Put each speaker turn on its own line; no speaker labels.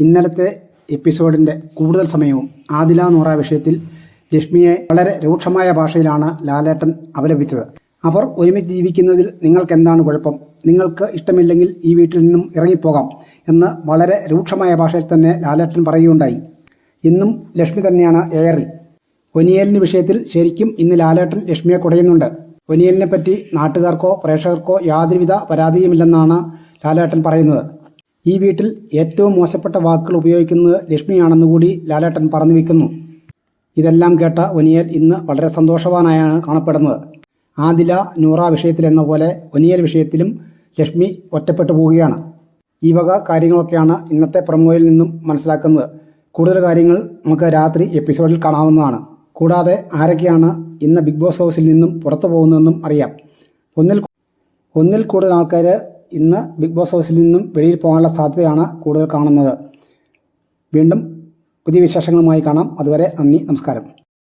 ഇന്നലത്തെ എപ്പിസോഡിന്റെ കൂടുതൽ സമയവും ആദില നൂറ വിഷയത്തിൽ ലക്ഷ്മിയെ വളരെ രൂക്ഷമായ ഭാഷയിലാണ് ലാലേട്ടൻ അപലപിച്ചത്. അവർ ഒരുമിച്ച് ജീവിക്കുന്നതിൽ നിങ്ങൾക്ക് എന്താണ് കുഴപ്പം? നിങ്ങൾക്ക് ഇഷ്ടമില്ലെങ്കിൽ ഈ വീട്ടിൽ നിന്നും ഇറങ്ങിപ്പോകാം എന്ന് വളരെ രൂക്ഷമായ ഭാഷയിൽ തന്നെ ലാലേട്ടൻ പറയുകയുണ്ടായി. ഇന്നും ലക്ഷ്മി തന്നെയാണ് എയറിൽ ഒനിയലിന്റെ വിഷയത്തിൽ ശരിക്കും ഇന്ന് ലാലേട്ടൻ ലക്ഷ്മിയെ കുടയുന്നുണ്ട്. ഒനിയലിനെ പറ്റി നാട്ടുകാർക്കോ പ്രേക്ഷകർക്കോ യാതൊരുവിധ പരാതിയുമില്ലെന്നാണ് ലാലേട്ടൻ പറയുന്നത്. ഈ വീട്ടിൽ ഏറ്റവും മോശപ്പെട്ട വാക്കുകൾ ഉപയോഗിക്കുന്നത് ലക്ഷ്മിയാണെന്ന് കൂടി ലാലേട്ടൻ പറഞ്ഞു വയ്ക്കുന്നു ഇതെല്ലാം കേട്ട ഒനിയൽ ഇന്ന് വളരെ സന്തോഷവാനായാണ് കാണപ്പെടുന്നത്. ആദില നൂറ വിഷയത്തിലെന്ന പോലെ ഒനിയൽ വിഷയത്തിലും ലക്ഷ്മി ഒറ്റപ്പെട്ടു പോവുകയാണ്. ഈ വക കാര്യങ്ങളൊക്കെയാണ് ഇന്നത്തെ പ്രമോയിൽ നിന്നും മനസ്സിലാക്കുന്നത്. കൂടുതൽ കാര്യങ്ങൾ നമുക്ക് രാത്രി എപ്പിസോഡിൽ കാണാവുന്നതാണ്. കൂടാതെ ആരൊക്കെയാണ് ഇന്ന് ബിഗ് ബോസ് ഹൗസിൽ നിന്നും പുറത്തു പോകുന്നതെന്നും അറിയാം. ഒന്നിൽ ഒന്നിൽ കൂടുതൽ ആൾക്കാർ ഇന്ന് ബിഗ് ബോസ് ഹൗസിൽ നിന്നും വെളിയിൽ പോകാനുള്ള സാധ്യതയാണ് കൂടുതൽ കാണുന്നത്. വീണ്ടും പുതിയ വിശേഷങ്ങളുമായി കാണാം. അതുവരെ നന്ദി നമസ്കാരം.